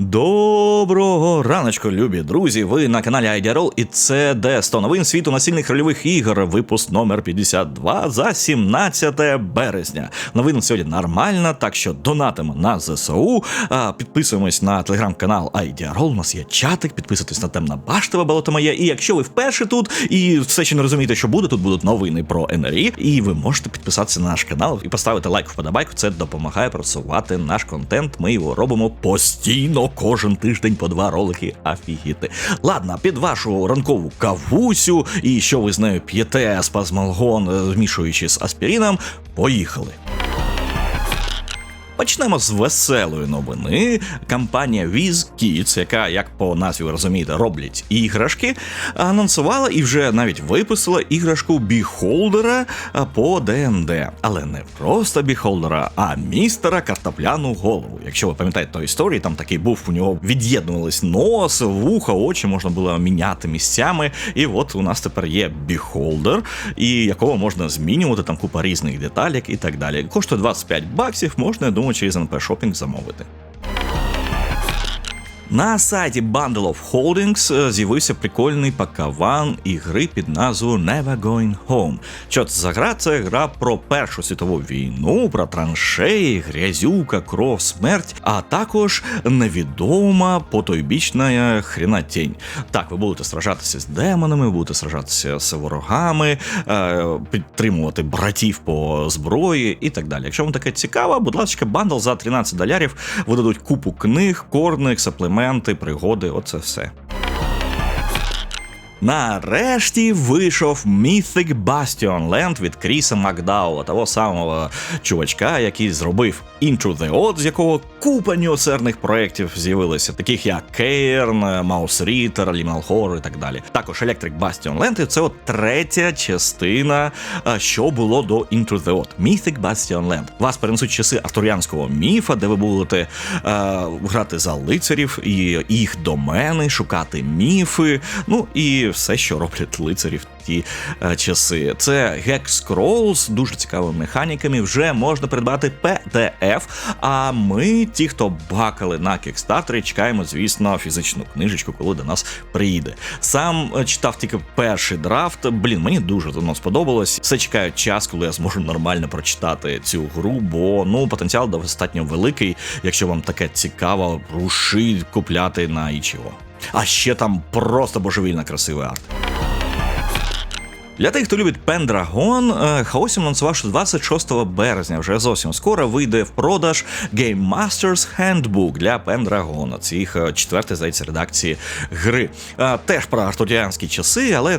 Доброго раночку, любі друзі. Ви на каналі IDRL і це де 100 новин світу насильних рольових ігор, випуск номер 52 за 17 березня. Новин сьогодні нормальна, так що донатимо на ЗСУ. Підписуємось на телеграм-канал IDRL. У нас є чатик, підписуйтесь на темна баштова болото моє. І якщо ви вперше тут і все ще не розумієте, що буде, тут будуть новини про НРІ, і ви можете підписатися на наш канал і поставити лайк вподобайку. Це допомагає просувати наш контент. Ми його робимо постійно кожен тиждень по два ролики. Афігіти. Ладно, під вашу ранкову кавусю, і що ви з нею п'єте спазмалгон, е, змішуючи з аспіріном, поїхали. Почнемо з веселої новини. Компанія WizKids, яка, як по назві ви розумієте, роблять іграшки, анонсувала і вже навіть випустила іграшку біхолдера по ДНД. Але не просто біхолдера, а містера картопляну голову. Якщо ви пам'ятаєте той історії, там такий був, у нього від'єднувались нос, вуха, очі можна було міняти місцями. І от у нас тепер є біхолдер, і якого можна змінювати, там купа різних деталек і так далі. Коштує 25 баксів, можна, я думаю, через НП Shopping замовити. На сайті Bundle of Holdings е, з'явився прикольний пакаван ігри під назвою Never Going Home. Що це за гра? Це гра про Першу світову війну, про траншеї, грязюка, кров, смерть, а також невідома потойбічна хренатінь. Так, ви будете сражатися з демонами, будете сражатися з ворогами, е, підтримувати братів по зброї і так далі. Якщо вам таке цікаво, будь ласка, бандл за 13 долярів видадуть купу книг, корних, саплементів, пригоди, оце все. Нарешті вийшов Mythic Bastion Land від Кріса Макдаула, того самого чувачка, який зробив Into the Odd, з якого купа нюцерних проєктів з'явилися, таких як Cairn, Mouse Reader, Liminal Horror і так далі. Також Electric Bastion Land це от третя частина, що було до Into the Odd. Mythic Bastion Land. Вас перенесуть часи артуріанського міфа, де ви будете е, грати за лицарів і їх домени, шукати міфи. Ну і все, що роблять лицарі в ті е, часи. Це Hex Scrolls, дуже цікавими механіками. Вже можна придбати PDF. А ми, ті, хто бакали на кікстартері, чекаємо, звісно, фізичну книжечку, коли до нас приїде. Сам е, читав тільки перший драфт. Блін, мені дуже воно сподобалось. Все чекаю час, коли я зможу нормально прочитати цю гру, бо ну потенціал достатньо великий. Якщо вам таке цікаво, руши купляти на Ічіго. А ще там просто божевільно красивий арт. Для тих, хто любить Pendragon, Хаосім анонсував, що 26 березня вже зовсім скоро вийде в продаж Game Masters Handbook для Pendragon. Е, четвертий, здається, редакції гри. Е, Теж про артуріанські часи, але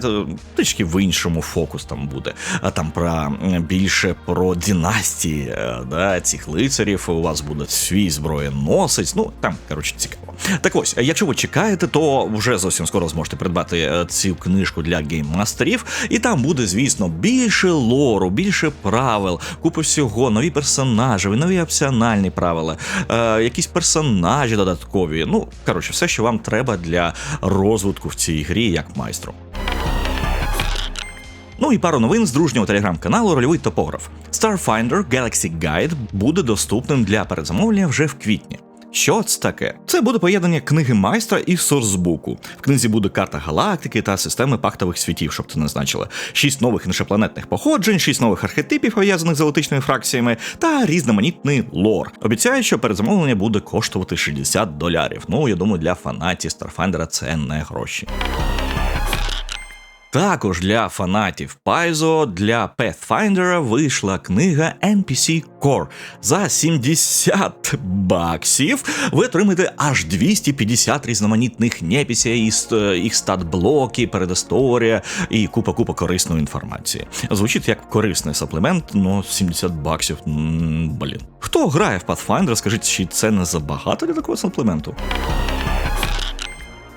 трішки в іншому фокус там буде. А там про більше про династії е, да, цих лицарів. У вас буде свій зброєносець. Ну там коротше цікаво. Так ось, якщо ви чекаєте, то вже зовсім скоро зможете придбати е, цю книжку для гейммастерів, і там буде, звісно, більше лору, більше правил, купа всього, нові персонажі, нові опціональні правила, е, якісь персонажі додаткові. Ну, коротше, все, що вам треба для розвитку в цій грі як майстру. Ну і пару новин з дружнього телеграм-каналу Рольовий топограф. Starfinder Galaxy Guide буде доступним для передзамовлення вже в квітні. Що це таке? Це буде поєднання книги майстра і сорсбуку. В книзі буде карта галактики та системи пактових світів, щоб не значили Шість нових іншопланетних походжень, шість нових архетипів, пов'язаних з залитичними фракціями, та різноманітний лор. Обіцяю, що перезамовлення буде коштувати 60 долярів. Ну я думаю, для фанатів Старфандера це не гроші. Також для фанатів Paizo для Pathfinder вийшла книга NPC Core. За 70 баксів ви отримаєте аж 250 різноманітних непісів, їх стат-блоки, передісторія і купа-купа корисної інформації. Звучить як корисний саплемент, но 70 баксів. Блін. Хто грає в Pathfinder, скажіть, чи це не забагато для такого саплементу?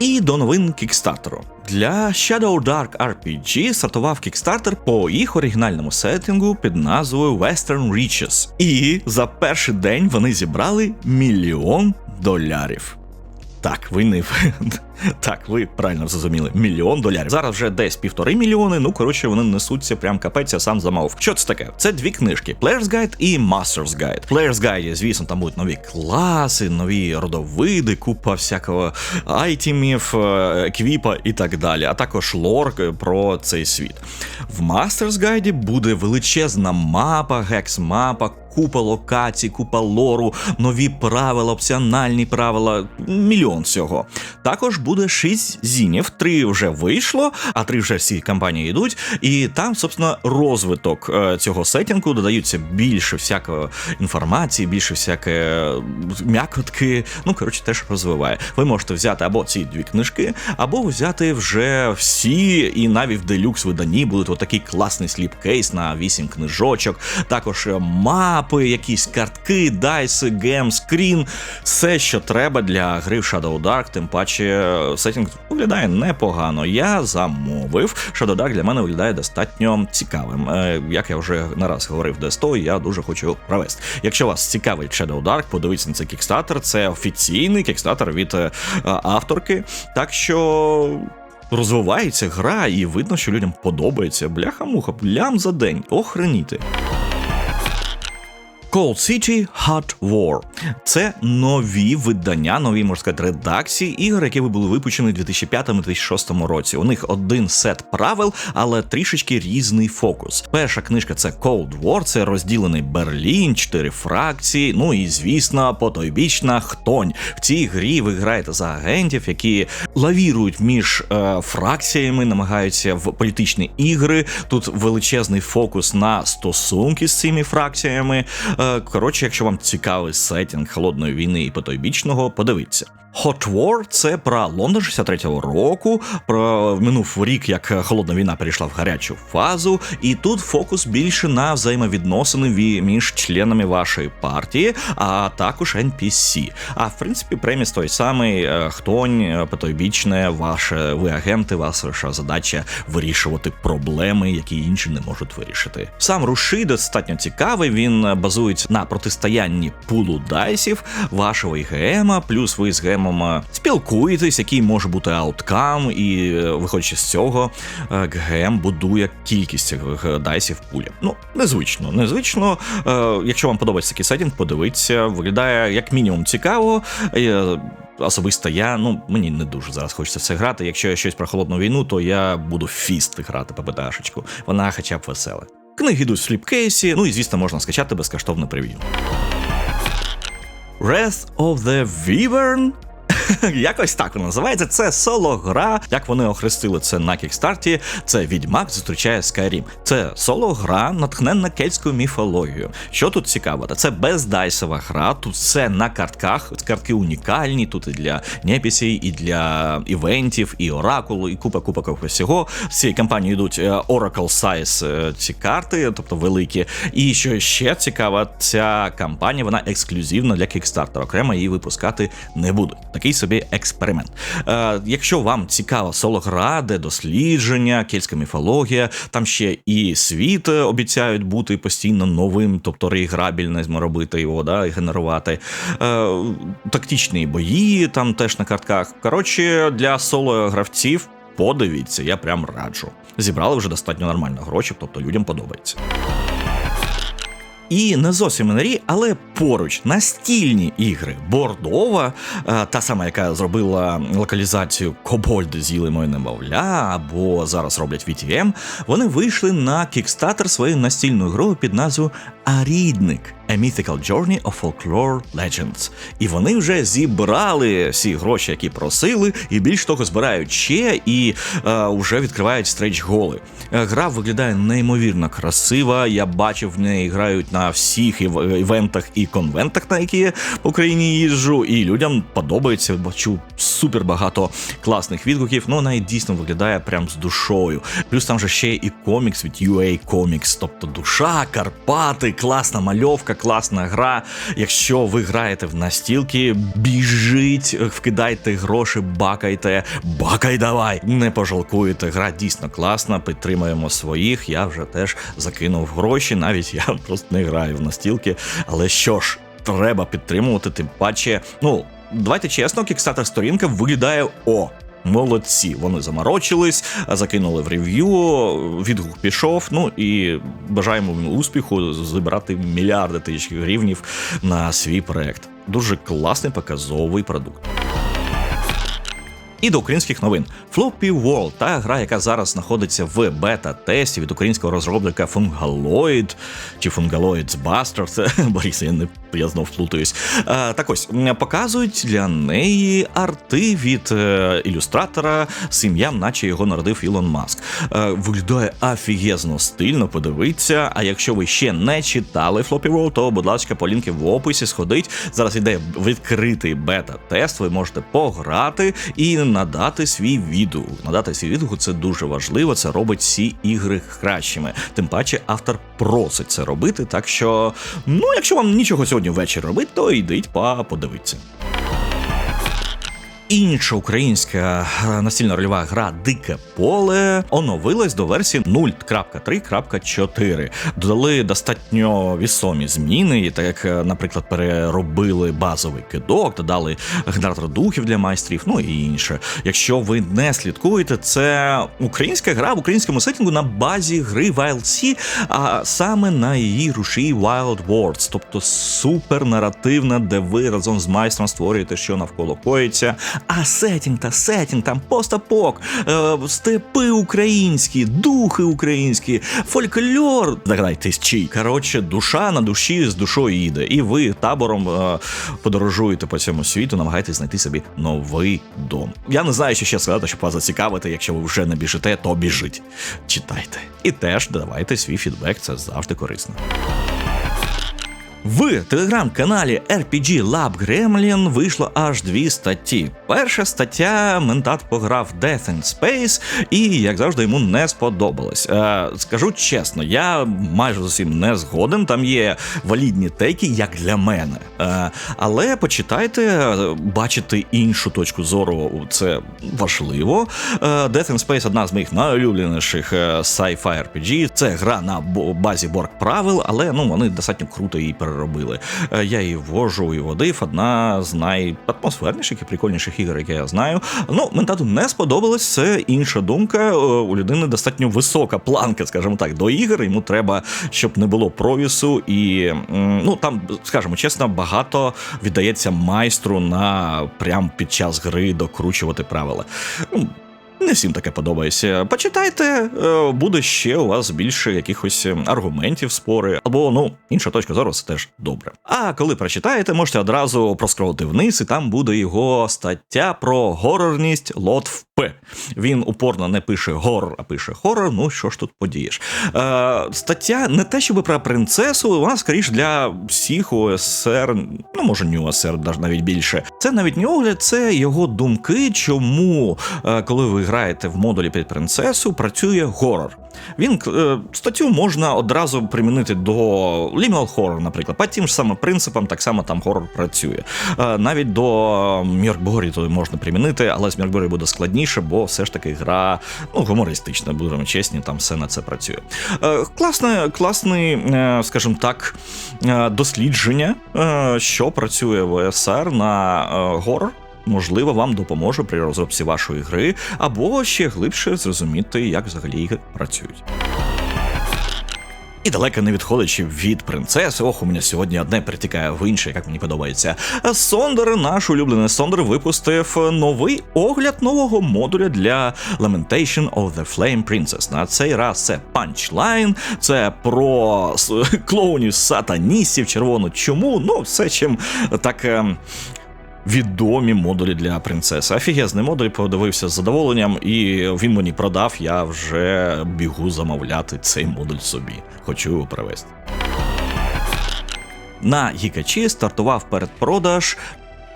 І до новин кікстартеру. Для Shadow Dark RPG стартував кікстартер по їх оригінальному сеттингу під назвою Western Reaches. І за перший день вони зібрали мільйон долярів. Так, ви не Так, ви правильно зрозуміли, мільйон долярів. Зараз вже десь півтори мільйони. Ну коротше, вони несуться прям капець, я сам замовив. Що це таке? Це дві книжки: Player's Guide і Master's Guide. Player's Guide, звісно, там будуть нові класи, нові родовиди, купа всякого айтемів, е, еквіпа і так далі. А також лор про цей світ. В Master's Guide буде величезна мапа, гекс-мапа купа локацій, купа лору, нові правила, опціональні правила, мільйон всього. Також буде шість зінів, три вже вийшло, а три вже всі кампанії йдуть. І там, собственно, розвиток е, цього сетінгу додаються більше всякої інформації, більше всяке м'якотки. Ну, коротше, теж розвиває. Ви можете взяти або ці дві книжки, або взяти вже всі, і навіть в делюкс виданні будуть отакий класний сліпкейс на вісім книжочок. Також мап мапи, якісь картки, дайси, гем, скрін, все, що треба для гри в Shadow Dark, тим паче сетінг виглядає непогано. Я замовив. Shadow Dark для мене виглядає достатньо цікавим. Е, як я вже не раз говорив де 100, я дуже хочу провести. Якщо вас цікавить Shadow Dark, подивіться на цей кікстартер. Це офіційний кікстартер від е, авторки. Так що. Розвивається гра, і видно, що людям подобається. Бляха-муха, лям за день, охреніти. Cold City Hot War. Це нові видання, нові можна сказати, редакції ігор, які були випущені у 2005-2006 році. У них один сет правил, але трішечки різний фокус. Перша книжка це Cold War, це розділений Берлін, чотири фракції. Ну і звісно, потойбічна хтонь. В цій грі ви граєте за агентів, які лавірують між е, фракціями, намагаються в політичні ігри. Тут величезний фокус на стосунки з цими фракціями. Е, коротше, якщо вам цікавий сетінг холодної війни і потойбічного, подивіться. Hot War – це про Лондон 63-го року. Про минув рік, як холодна війна перейшла в гарячу фазу, і тут фокус більше на взаємовідносини між членами вашої партії, а також NPC. А в принципі, преміс той самий е, хтонь, е, потойбічне, ваше ви агенти, ваша задача вирішувати проблеми, які інші не можуть вирішити. Сам руший достатньо цікавий. Він базується на протистоянні пулу дайсів, вашого ІГМа, плюс ви з ГМ ГГМом спілкуєтесь, який може бути ауткам, і е, виходячи з цього, е, ГГМ будує кількість цих дайсів пулі. Ну, незвично, незвично. Е, якщо вам подобається такий сетінг, подивіться, виглядає як мінімум цікаво. Особисто я, ну мені не дуже зараз хочеться це грати. Якщо я щось про холодну війну, то я буду фіст грати по ПТАшечку. Вона хоча б весела. Книги йдуть в фліпкейсі, ну і звісно, можна скачати безкоштовне прев'ю. Wrath of the Wyvern Якось так воно називається. Це соло-гра. Як вони охрестили це на кікстарті, це Відьмак зустрічає Skyrim. Це соло-гра, натхненна кельтською міфологією. Що тут цікаво, це бездайсова гра, тут все на картках. Картки унікальні, тут і для непісій, і для івентів, і оракулу, і купа купа купа всього. З цієї кампанії йдуть е, Oracle Size е, ці карти, тобто великі. І що ще цікаво, ця кампанія вона ексклюзивна для кікстартера. Окремо її випускати не будуть. Такий такий собі експеримент. Е, Якщо вам цікава сологра, де дослідження, кельтська міфологія, там ще і світ обіцяють бути постійно новим, тобто реіграбільним робити його, да, і генерувати. Е, Тактичні бої там теж на картках. Коротше, для соло-гравців. Подивіться, я прям раджу. Зібрали вже достатньо нормально гроші, тобто людям подобається. І не зовсім НРІ, але поруч настільні ігри. Бордова, е, та сама, яка зробила локалізацію Кобольд з'їли моє немовля, або зараз роблять VTM, вони вийшли на кікстатер своєю настільною грою під назвою Арідник. A Mythical Journey of Folklore Legends. І вони вже зібрали всі гроші, які просили, і більш того, збирають ще і е, вже відкривають стрейч голи. Гра виглядає неймовірно красива. Я бачив в неї грають на всіх івентах і конвентах, на які я в Україні їжджу, і людям подобається. Бачу супер багато класних відгуків. Ну і дійсно виглядає прям з душою. Плюс там же ще і комікс від UA Comics, тобто душа, Карпати, класна мальовка класна гра. Якщо ви граєте в настілки, біжіть, вкидайте гроші, бакайте, бакай давай! Не пожалкуєте. Гра дійсно класна, підтримуємо своїх. Я вже теж закинув гроші, навіть я просто не граю в настілки. Але що ж, треба підтримувати, тим паче, ну. Давайте чесно, кікстатер сторінка виглядає о Молодці, вони заморочились, закинули в рев'ю, відгук пішов. Ну і бажаємо успіху збирати мільярди тисяч гривнів на свій проект. Дуже класний показовий продукт. І до українських новин Floppy World, та гра, яка зараз знаходиться в бета-тесті від українського розробника Fungaloid чи Fungaloids Buster, це Борис, я не я знов плутаюсь. А, так ось показують для неї арти від е, ілюстратора з ім'ям, наче його народив Ілон Маск. Е, виглядає офігезно стильно, подивіться. А якщо ви ще не читали Floppy World, то, будь ласка, по лінки в описі сходить. Зараз іде відкритий бета-тест, ви можете пограти і надати свій відгук. Надати свій відгук це дуже важливо. Це робить всі ігри кращими. Тим паче автор просить це робити. Так що, ну, якщо вам нічого сьогодні ввечері робити, то йдіть па подивитися. Інша українська е, настільна рольова гра Дике поле оновилась до версії 0.3.4. Додали достатньо вісомі зміни, так як, е, наприклад, переробили базовий кидок, додали генератор духів для майстрів, ну і інше. Якщо ви не слідкуєте, це українська гра в українському сеттингу на базі гри Wild Sea, а саме на її рушії Wild Worlds, тобто супернаративна, де ви разом з майстром створюєте, що навколо коїться. А сетінг та сетінг, там постапок, е, степи українські, духи українські, фольклор. Догадайтесь, чий. Коротше, душа на душі з душою їде. І ви табором е, подорожуєте по цьому світу, намагаєтесь знайти собі новий дом. Я не знаю, що ще сказати, щоб вас зацікавити. Якщо ви вже не біжите, то біжить. Читайте. І теж давайте свій фідбек, це завжди корисно. В телеграм-каналі RPG Lab Gremlin вийшло аж дві статті. Перша стаття Ментат пограв Death in Space, і, як завжди, йому не сподобалось. Е, скажу чесно, я майже з усім не згоден. Там є валідні тейки, як для мене. Е, але почитайте, бачити іншу точку зору це важливо. Е, Death in Space одна з моїх найулюбленіших е, sci-fi RPG. Це гра на базі борг правил, але ну вони достатньо круто її переробили робили. Е, я її ввожу і водив. Одна з найатмосферніших і прикольніших ігор, які я знаю. Ну, ментату не сподобалось. Це інша думка. Е, у людини достатньо висока планка, скажімо так, до ігор. Йому треба, щоб не було провісу, і ну там, скажімо чесно, багато віддається майстру на прям під час гри докручувати правила. Не всім таке подобається. Почитайте, е, буде ще у вас більше якихось ем, аргументів, спори, або ну інша точка зору це теж добре. А коли прочитаєте, можете одразу проскролити вниз, і там буде його стаття про горорність лот в Він упорно не пише гор, а пише хорор. Ну що ж тут подієш? Е, Стаття не те, щоб про принцесу, вона скоріш для всіх ОСР, ну може не ОСР, навіть більше. Це навіть не огляд, це його думки, чому е, коли ви граєте в модулі під принцесу, працює горор. Він е, статтю можна одразу примінити до Liminal Horror, наприклад. По тим ж самим принципам, так само там хорор працює. Е, навіть до Міркборі можна примінити, але з Міркборі буде складніше, бо все ж таки гра ну, гумористична, будемо чесні, там все на це працює. Е, класне, класний, скажімо так, дослідження, що працює в ОСР на горор можливо, вам допоможе при розробці вашої гри, або ще глибше зрозуміти, як взагалі працюють. І далеко не відходячи від принцеси, ох, у мене сьогодні одне притікає в інше, як мені подобається. Сондер, наш улюблений Сондер, випустив новий огляд нового модуля для Lamentation of the Flame Princess. На цей раз це Punchline, це про клоунів сатаністів, червону чому. Ну, все чим так ем, відомі модулі для принцеси. Офігезний модуль подивився з задоволенням, і він мені продав. Я вже бігу замовляти цей модуль собі. Хочу його привезти. На Гікачі стартував передпродаж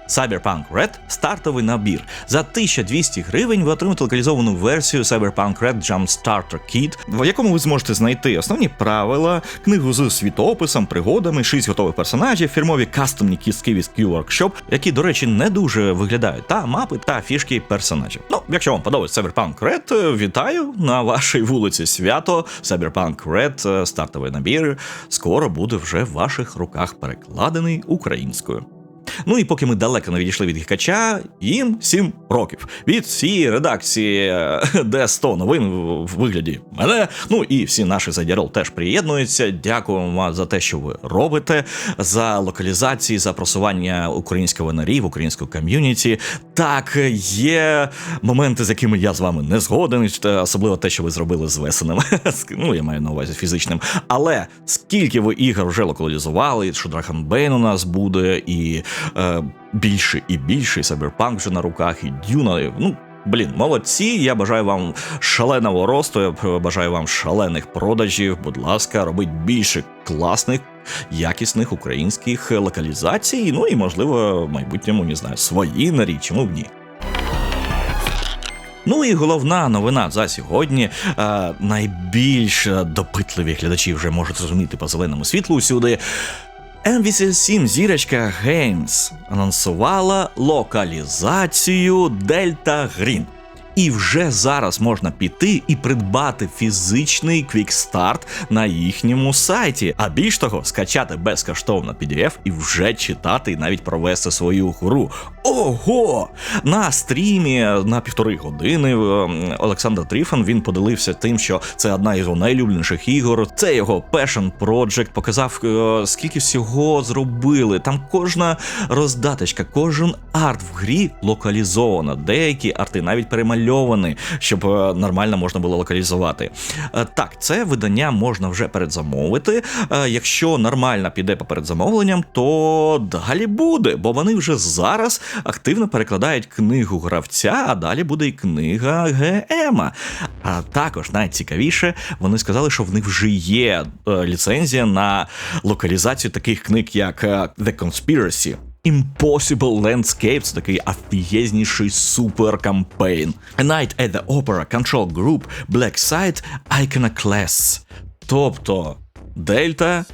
Cyberpunk Red стартовий набір. За 1200 гривень ви отримаєте локалізовану версію Cyberpunk Red Jumpstarter Kit, в якому ви зможете знайти основні правила, книгу з світоописом, пригодами, 6 готових персонажів, фірмові кастомні кістки від Q-Workshop, які, до речі, не дуже виглядають, та мапи та фішки персонажів. Ну, якщо вам подобається Cyberpunk Red, вітаю на вашій вулиці свято. Cyberpunk Red стартовий набір скоро буде вже в ваших руках перекладений українською. Ну і поки ми далеко не відійшли від гікача, їм 7 років. Від всієї редакції Д100 новин в вигляді мене. Ну і всі наші задірол теж приєднуються. Дякуємо вам за те, що ви робите, за локалізації, за просування українського нарів, українського ком'юніті. Так, є моменти, з якими я з вами не згоден, особливо те, що ви зробили з весеним. Ну, я маю на увазі фізичним. Але скільки ви ігор вже локалізували, що Драханбейн у нас буде, і е, більше і більше, і Cyberpunk вже на руках, і Дюна. Ну, Блін, молодці. Я бажаю вам шаленого росту. Я бажаю вам шалених продажів. Будь ласка, робіть більше класних, якісних українських локалізацій. Ну і можливо, в майбутньому не знаю, свої нарі, чому б ні. Ну і головна новина за сьогодні. Е, найбільш допитливі глядачі вже можуть зрозуміти по зеленому світлу усюди. MVC7 зірочка Games анонсувала локалізацію Delta Green. І вже зараз можна піти і придбати фізичний квікстарт на їхньому сайті. А більш того, скачати безкоштовно PDF і вже читати і навіть провести свою гру. Ого! На стрімі на півтори години ем, Олександр Тріфан він поділився тим, що це одна із його найлюбленіших ігор. Це його Passion Project, показав, е, скільки всього зробили. Там кожна роздаточка, кожен арт в грі локалізовано. Деякі арти навіть перемальовані, щоб е, нормально можна було локалізувати. Е, так, це видання можна вже передзамовити. Якщо нормально піде по передзамовленням, то далі буде, бо вони вже зараз активно перекладають книгу гравця, а далі буде і книга ГМа. А також найцікавіше, вони сказали, що в них вже є е, ліцензія на локалізацію таких книг, як е, The Conspiracy. Impossible Landscape, це такий афієзніший суперкампейн. A Night at the Opera Control Group Black Side Iconoclasts. Тобто Дельта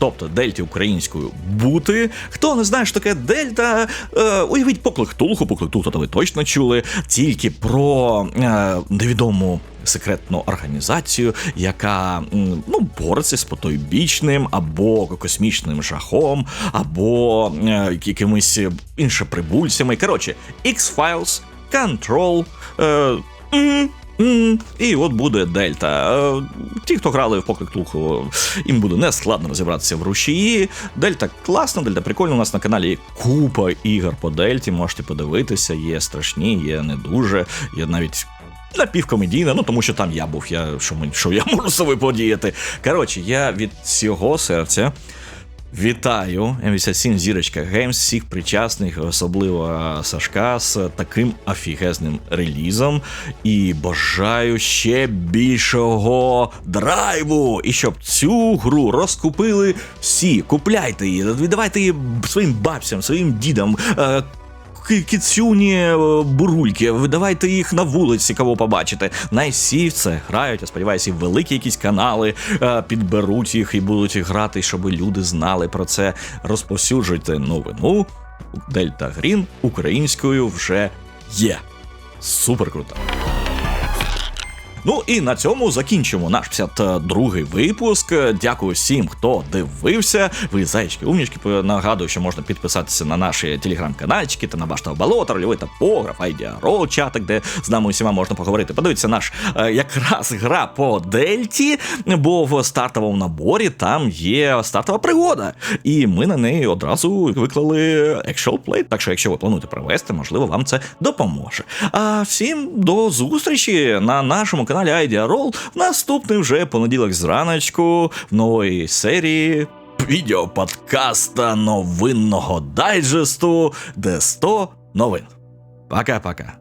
тобто дельті українською бути. Хто не знає, що таке дельта, е, уявіть поклик Тулху, поклик Тулху, то ви точно чули, тільки про е, невідому. Секретну організацію, яка ну бореться з потойбічним або космічним жахом, або е, якимись іншоприбульцями. Коротше, X-Files, Control, е, і от буде Дельта. Е, ті, хто грали в поклик Ктулху, їм буде не складно розібратися в рушії. Дельта класна, Дельта прикольна. У нас на каналі купа ігор по Дельті. Можете подивитися, є страшні, є не дуже, є навіть. Напівкомедійна, ну тому що там я був, я що що я можу собі подіяти. Коротше, я від всього серця Вітаю, М87 Зірочка Геймс, всіх причасних, особливо Сашка, з таким офігезним релізом. І бажаю ще більшого драйву. І щоб цю гру розкупили всі. Купляйте її, віддавайте її своїм бабцям, своїм дідам, е, кіцюні е, бурульки, видавайте їх на вулиці, кого побачите. Найсі це грають, я сподіваюся, і великі якісь канали е, підберуть їх і будуть грати, щоб люди знали про це. Розповсюджуйте новину. Дельта Грін українською вже є. Супер круто. Ну і на цьому закінчимо наш 52-й випуск. Дякую всім, хто дивився. Ви зайчки, умнічки. Нагадую, що можна підписатися на наші телеграм-канальчики та на баштав болота, рольовий топограф, айдіаро, чатик, де з нами усіма можна поговорити. Подивіться наш е, якраз гра по Дельті, бо в стартовому наборі там є стартова пригода. І ми на неї одразу виклали actual play. Так що, якщо ви плануєте провести, можливо, вам це допоможе. А всім до зустрічі на нашому каналі Roll в наступний вже понеділок зраночку в нової серії відеоподкаста новинного дайджесту, де 100 новин. Пока-пока.